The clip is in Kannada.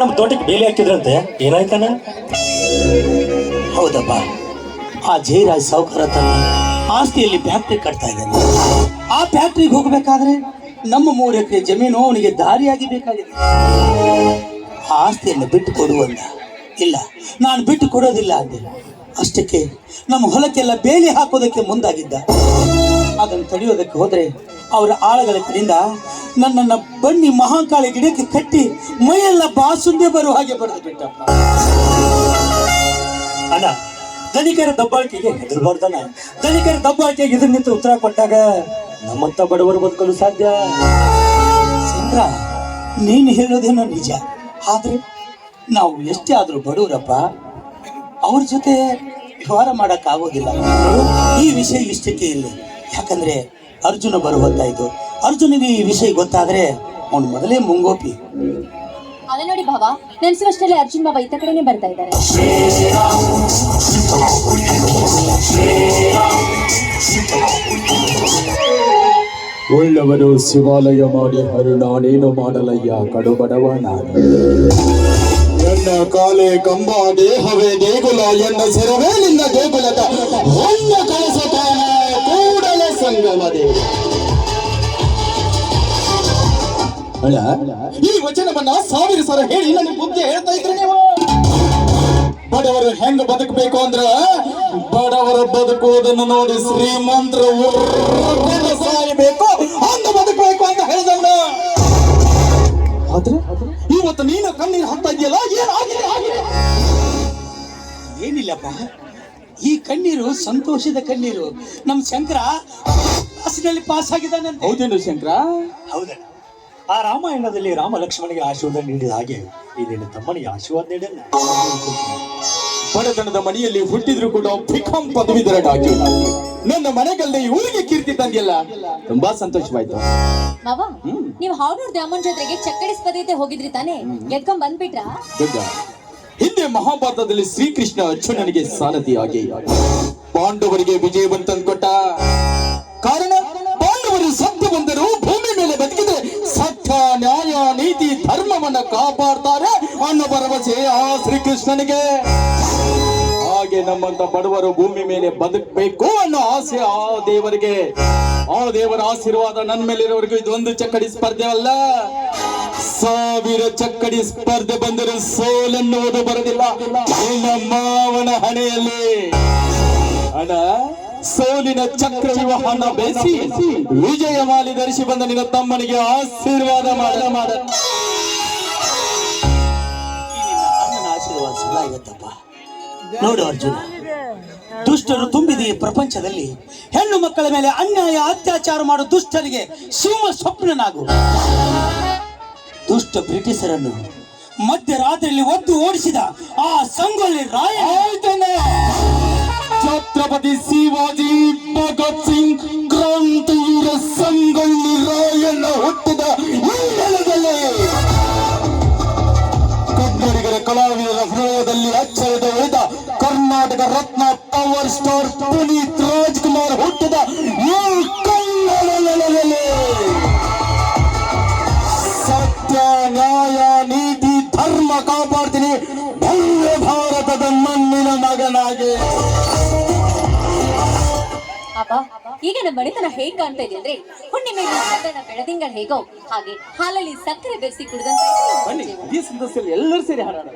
ನಮ್ಮ ತೋಟಕ್ಕೆ ಬೇಲಿ ಹಾಕಿದ್ರಂತೆ. ಏನಾಯ್ತಾನ ಹೌದಪ್ಪ. ಆ ಜಯರಾಜ್ ಸಾವುಕಾರ ತನ್ನ ಆಸ್ತಿಯಲ್ಲಿ ಫ್ಯಾಕ್ಟ್ರಿ ಕಟ್ತಾ ಇದ್ದಾನೆ. ಆ ಫ್ಯಾಕ್ಟ್ರಿಗೆ ಹೋಗಬೇಕಾದ್ರೆ ನಮ್ಮ ಮೂರು ಎಕರೆ ಜಮೀನು ಅವನಿಗೆ ದಾರಿಯಾಗಿ ಬೇಕಾಗಿದೆ. ಆ ಆಸ್ತಿಯನ್ನು ಬಿಟ್ಟು ಕೊಡುವಂತ ಇಲ್ಲ, ನಾನು ಬಿಟ್ಟು ಕೊಡೋದಿಲ್ಲ ಅಂದೆ. ಅಷ್ಟಕ್ಕೆ ನಮ್ಮ ಹೊಲಕ್ಕೆಲ್ಲ ಬೇಲಿ ಹಾಕೋದಕ್ಕೆ ಮುಂದಾಗಿದ್ದ. ಅದನ್ನು ತಡೆಯೋದಕ್ಕೆ ಹೋದರೆ ಅವರ ಆಳಗಳ ಕಡೆಯಿಂದ ನನ್ನನ್ನು ಬನ್ನಿ ಮಹಾಕಾಳಿ ಗಿಡಕ್ಕೆ ಕಟ್ಟಿ ಮೈಯೆಲ್ಲ ಬಾಸುಂದೆ ಬರುವ ಹಾಗೆ ಬರೆದು ಬಿಟ್ಟ ಅಣ್ಣ ಧನಿಕರ ದಬ್ಬಾಳಿಕೆಗೆ ಹೆದರ್ಬಾರ್ದಣ್ಣ. ಧನಿಕರ ದಬ್ಬಾಳಿಕೆಗೆ ಎದುರು ನಿಂತು ಉತ್ತರ ಕೊಟ್ಟಾಗ ನಮ್ಮಂತ ಬಡವರು ಬದುಕಲು ಸಾಧ್ಯ? ಚಂದ್ರ, ನೀನು ಹೇಳೋದೇನೋ ನಿಜ. ಆದ್ರೆ ನಾವು ಎಷ್ಟೇ ಆದರೂ ಬಡವರಪ್ಪ, ಅವ್ರ ಜೊತೆ ವ್ಯವಹಾರ ಮಾಡೋಕ್ಕಾಗೋದಿಲ್ಲ. ಈ ವಿಷಯ ಇಷ್ಟಕ್ಕೆ ಇಲ್ಲಿ ಯಾಕಂದ್ರೆ ಅರ್ಜುನ ಬರುವಂತಾಯ್ತು ಅರ್ಜುನಿಗೆ ಈ ವಿಷಯ ಗೊತ್ತಾದ್ರೆ ಅವನು ಮೊದಲೇ ಮುಂಗೋಪಿ. ಅದೇ ನೋಡಿ ಭಾವ ನೆನ್ಸುವಷ್ಟರಲ್ಲಿ ಅರ್ಜುನ್ ಬಾಬಾ ಇತ್ತ ಕಡೆನೆ ಬರ್ತಾ ಇದ್ದಾರೆ. ಉಳ್ಳವರು ಶಿವಾಲಯ ಮಾಡಿ ಹರು ನಾನೇನು ಮಾಡಲಯ್ಯ ಕಡುಬಡವ ನಾನು ಎನ್ನ ಕಾಲೇ ಕಂಬ ದೇಹವೇ ದೇಗುಲ ಎನ್ನ ಸೆರವೇ ನಿನ್ನ ದೇಗುಲದ. ಹೊನ್ನ ಕಳಸ ಅಲ್ಲ? ಈ ವಚನವನ್ನ ಸಾವಿರ ಸಲ ಹೇಳಿ ನನಗೆ ಬುದ್ಧಿ ಹೇಳ್ತಾ ಇದ್ರೆ ನೀವು. ಬಡವರು ಹೆಂಗ ಬದುಕಬೇಕು ಅಂದ್ರ ಬಡವರ ಬದುಕುವುದನ್ನು ನೋಡಿ ಶ್ರೀಮಂತರ ಸಾಯಬೇಕು. ಅಂದ ಬದುಕಬೇಕು ಅಂತ ಹೇಳಿದವನ. ಆದ್ರೆ? ಇವತ್ತು ನೀನು ಕಣ್ಣೀರು ಹಾಕ್ತಾ ಇದೆಯಲ್ಲ? ಏನಾಗಿದೆ ಏನಿಲ್ಲಪ್ಪ. ಈ ಕಣ್ಣೀರು ಸಂತೋಷದ ಕಣ್ಣೀರು. ನಮ್ ಶಂಕರ ಕ್ಲಾಸಿನಲ್ಲಿ ಪಾಸ್ ಆಗಿದ್ದಾನಂತೆ. ಹೌದೇನು ಶಂಕರ? ಹೌದಣ್ಣ. ಆ ರಾಮಾಯಣದಲ್ಲಿ ರಾಮ ಲಕ್ಷ್ಮಣಿಗೆ ಆಶೀರ್ವಾದ ನೀಡಿದ ಹಾಗೆ ಈ ನಿನ್ನ ತಮ್ಮನಿಗೆ ಆಶೀರ್ವಾದ ನೀಡಲ್ಲ ಬಡತನದ ಮನೆಯಲ್ಲಿ ಹುಟ್ಟಿದ್ರು ಕೂಡ ಪಿಕಂ ಪದವಿದರ ಡಾಕ್ಟರ್. ನನ್ನ ಮನೆಗಲ್ಲದೆ ಊರಿಗೆ ಕೀರ್ತಿ ತಂದಿಲ್ಲ ತುಂಬಾ ಸಂತೋಷವಾಯ್ತು. ಮಾವ ನೀವು ಹಾವನೂರ್ ದ್ಯಾಮನ್ ಜೊತೆಗೆ ಚಕ್ಕಡಿ ಸ್ಪರ್ಧೆ ಹೋಗಿದ್ರಿ ತಾನೇ? ಗೆದ್ಕೊಂಡ್ ಬಂದ್ಬಿಟ್ರಾ? ಹಿಂದೆ ಮಹಾಭಾರತದಲ್ಲಿ ಶ್ರೀಕೃಷ್ಣ ಅರ್ಜುನನಿಗೆ ಸಾರಥಿಯಾಗಿ. ಪಾಂಡವರಿಗೆ ವಿಜಯವನ್ನು ಕೊಟ್ಟ ಕಾರಣ, ಪಾಂಡವರು ಸತ್ಯ ಬಂದರು ಭೂಮಿ ಮೇಲೆ ಬದುಕಿದ್ರೆ ಸತ್ಯ, ನ್ಯಾಯ, ನೀತಿ, ಧರ್ಮವನ್ನ ಕಾಪಾಡ್ತಾರೆ ಅನ್ನೋ ಭರವಸೆ ಆ ಶ್ರೀಕೃಷ್ಣನಿಗೆ. ಹಾಗೆ ನಮ್ಮಂತ ಬಡವರು ಭೂಮಿ ಮೇಲೆ ಬದುಕಬೇಕು ಅನ್ನೋ ಆಸೆ ಆ ದೇವರಿಗೆ. ಆ ದೇವರ ಆಶೀರ್ವಾದ ನನ್ನ ಮೇಲಿರೋವರೆಗೂ ಇದೊಂದು ಚಕ್ಕಡಿ ಸ್ಪರ್ಧೆ ಅಲ್ಲ. ಸಾವಿರ ಚಕ್ಕಡಿ ಸ್ಪರ್ಧೆ ಬಂದರೆ ಸೋಲೆನ್ನುವುದು ಬರುವುದಿಲ್ಲ ನಿನ್ನ ಮಾವನ ಹಣೆಯಲ್ಲಿ ಹಣ, ಸೋಲಿನ ಚಕ್ರ ಹಣ ಬೇಸಿ ವಿಜಯ ಮಾಲಿ ಧರಿಸಿ ಬಂದ ನಿನ್ನ ತಮ್ಮನಿಗೆ ಆಶೀರ್ವಾದ ಮಾಡ. ಮಾಡ. ನೋಡು ಅರ್ಜುನ, ದುಷ್ಟರು ತುಂಬಿದ ಈ ಪ್ರಪಂಚದಲ್ಲಿ. ಹೆಣ್ಣು ಮಕ್ಕಳ ಮೇಲೆ ಅನ್ಯಾಯ, ಅತ್ಯಾಚಾರ ಮಾಡೋ ದುಷ್ಟರಿಗೆ. ಸಿಂಹ ಸ್ವಪ್ನನಾಗು. ದುಷ್ಟ ಬ್ರಿಟಿಷರನ್ನು ಮಧ್ಯರಾತ್ರಿಯಲ್ಲಿ ಒದ್ದು ಓಡಿಸಿದ ಆ ಸಂಗೊಳ್ಳಿ ರಾಯ ಛತ್ರಪತಿ ಶಿವಾಜಿ ಭಗತ್ ಸಿಂಗ್ ಕ್ರಾಂತಿವೀರ ಸಂಗೊಳ್ಳಿ ರಾಯಣ್ಣ ಹುಟ್ಟಿದ ಕನ್ನಡಿಗರ ಕಲಾವಿದರ ಹೃದಯದಲ್ಲಿ ಅಚ್ಚರಿದ ಉಳಿದ ಕರ್ನಾಟಕ ರತ್ನ ಪವರ್ ಸ್ಟಾರ್ ಪುನೀತ್ ರಾಜ್ಕುಮಾರ್ ಹುಟ್ಟಿದ ಕನ್ನಡ ನ್ಯಾಯ ನೀತಿ ಧರ್ಮ ಕಾಪಾಡ್ತೀನಿ. ಭವ್ಯ ಭಾರತದ ಮಣ್ಣಿನ ಮಗನಾಗಿ. ಅಪ್ಪ ಈಗ ನಮ್ಮ ಮನೆತನ ಹೇಗ್ ಕಾಣ್ತಾ ಇದೆ ಅಂದ್ರೆ ಹುಣ್ಣಿಮೆ ಬೆಳದಿಂಗಳ ಹೇಗೋ ಹಾಗೆ ಹಾಲಲ್ಲಿ ಸಕ್ಕರೆ ಬೆರೆಸಿ ಕುಡಿದಂತೆ ಬನ್ನಿ ಈ ಸಂದಸ್ಸಲ್ಲಿ ಎಲ್ಲರೂ ಸೇರಿ ಹಾಡೋಣ